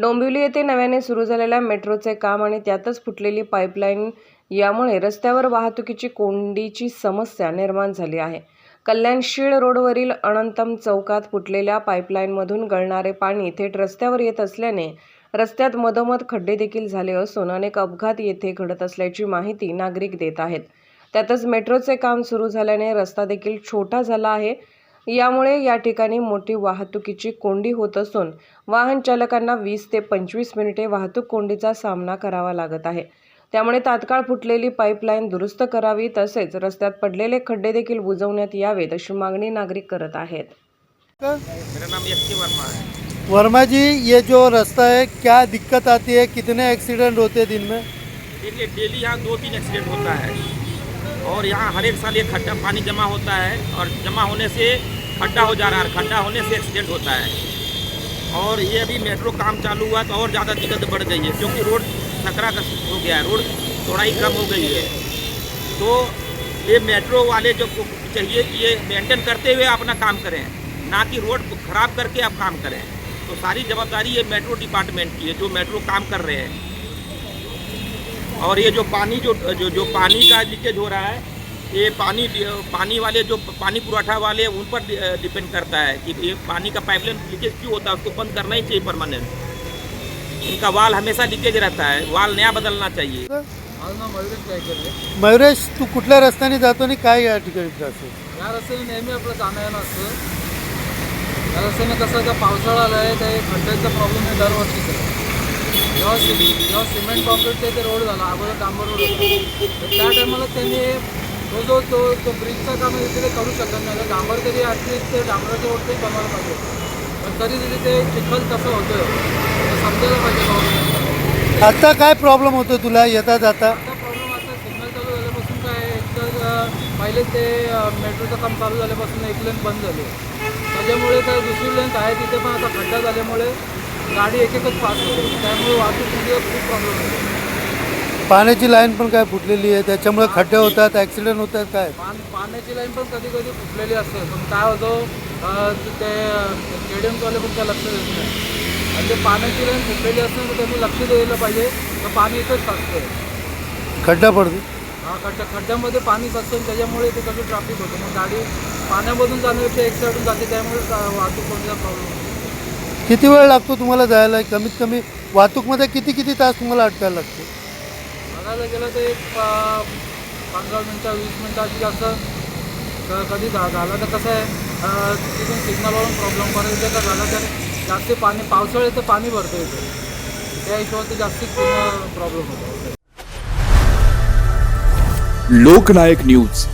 डोंबिवली येथे नव्याने सुरू झालेल्या मेट्रोचे काम आणि त्यातच फुटलेली पाईपलाईन यामुळे रस्त्यावर वाहतुकीची कोंडीची समस्या निर्माण झाली आहे. कल्याणशीळ रोडवरील अनंतम चौकात फुटलेल्या पाईपलाईनमधून गळणारे पाणी थेट रस्त्यावर येत असल्याने रस्त्यात मधोमध खड्डे देखील झाले असून अनेक अपघात येथे घडत असल्याची माहिती नागरिक देत आहेत. त्यातच मेट्रोचे काम सुरू झाल्याने रस्ता देखील छोटा झाला आहे. यामुळे या ठिकाणी मोठी वाहतुकीची कोंडी होत असून वाहन चालकांना वीस ते पंचवीस मिनिटे वाहतूक कोंडीचा सामना करावा लागत आहे. त्यामुळे तात्काळ फुटलेली पाईपलाईन दुरुस्त करावी तसेच रस्त्यात पडलेले खड्डे देखील बुजवण्यात यावेत अशी मागणी नागरिक करत आहेत. मेरा नाम वर्मा है। वर्मा जी ये जो रास्ता है क्या दिक्कत आती है? कितने एक्सीडेंट होते हैं दिन में? देखिए डेली यहाँ दो तीन एक्सीडेंट होता है। और यहाँ हर एक साल ये खड्डा पानी जमा होता है और जमा होने से खड्डा हो जा रहा है खड्डा होने से एक्सीडेंट होता है। और ये अभी मेट्रो काम चालू हुआ तो और ज़्यादा दिक्कत बढ़ गई है क्योंकि रोड का हो गया है, रोड चौड़ाई कम हो गई है। तो ये मेट्रो वाले जो चाहिए कि ये मेंटेन करते हुए अपना काम करें, ना कि रोड खराब करके आप काम करें। तो सारी जवाबदारी ये मेट्रो डिपार्टमेंट की है, जो मेट्रो काम कर रहे हैं। और ये जो पानी जो जो जो पानी का लीकेज हो रहा है ये पानी पानी वाले जो पानी पुरवठा वाले उन पर डिपेंड करता है कि ये पानी का पाइपलाइन लीकेज क्यों होता है उसको बंद करना ही चाहिए परमानेंट। इनका वाल हमेशा लीकेज रहता है वाल नया बदलना चाहिए। मयुरेश तू कुठल्या रस्त्याने जातो आणि काय या ठिकाणी आहे? या रस्त्याने नेहमी आपलं जाणं येणं असतं. या रस्त्याने कसं आता पावसाळा आला आहे खड्ड्याचा प्रॉब्लेम आहे दरवर्षीच आहे जेव्हा जेव्हा सिमेंट कॉन्क्रीटचा ते रोड झाला अगोदर डांबर रोड होता. तर त्या टायमाला त्यांनी तो जो तो तो ब्रिजचा काम तिथे करू शकत नाही. तर डांबर तरी ॲटलिस्ट ते डांबराचा रोड तरी बनवायला पाहिजे. पण तरी तिथे ते चिखल तसं होतं तर समजायला पाहिजे आता काय प्रॉब्लेम होतो तुला? येता जाता. आता प्रॉब्लेम आता सिग्नल चालू झाल्यापासून काय आहे, एक तर अ, पहिले ते मेट्रोचं काम चालू झाल्यापासून एक लेन बंद झाली. त्याच्यामुळे काय दुसरी लेन आहे तिथे पण आता खड्डा झाल्यामुळे गाडी एक एकच पास होते. त्यामुळे वाहतुकीला खूप प्रॉब्लेम होतो. पाण्याची लाईन पण काय फुटलेली आहे? त्याच्यामुळे खड्डे होतात ॲक्सिडेंट होतात काय? पान पाण्याची लाईन पण कधी कधी फुटलेली असते. पण काय होतं अ, ते स्टेडियमवाले पण त्या लक्ष देत नाही. आणि ते पाण्याची लाईन फुटलेली असते तर त्यांनी लक्ष द्यायला पाहिजे. तर पाणी इथंच साचतं खड्डा पडतो. हा खड्डा खड्ड्यामध्ये पाणी साचतं आणि त्याच्यामुळे ते कसं ट्रॅफिक होतं. मग गाडी पाण्यामधून जाण्यापेक्षा एक साईडून जाते त्यामुळे वाहतूक कोणत्या प्रॉब्लेम होतो. किती वेळ लागतो तुम्हाला जायला? कमीत कमी वाहतूकमध्ये किती किती तास तुम्हाला अटकायला लागतो? बघायला गेलं तर एक प- पंधरा मिनटं वीस मिनटं अशी जास्त क- कधी झालं तर कसं आहे तिथून सिग्नलवरून प्रॉब्लेम परत इथे का झालं तर जास्त पाणी पावसाळ्यात तर पाणी भरतं इथे. त्या हिशोबाने जास्तीत प्रॉब्लेम होतो. लोकनायक न्यूज.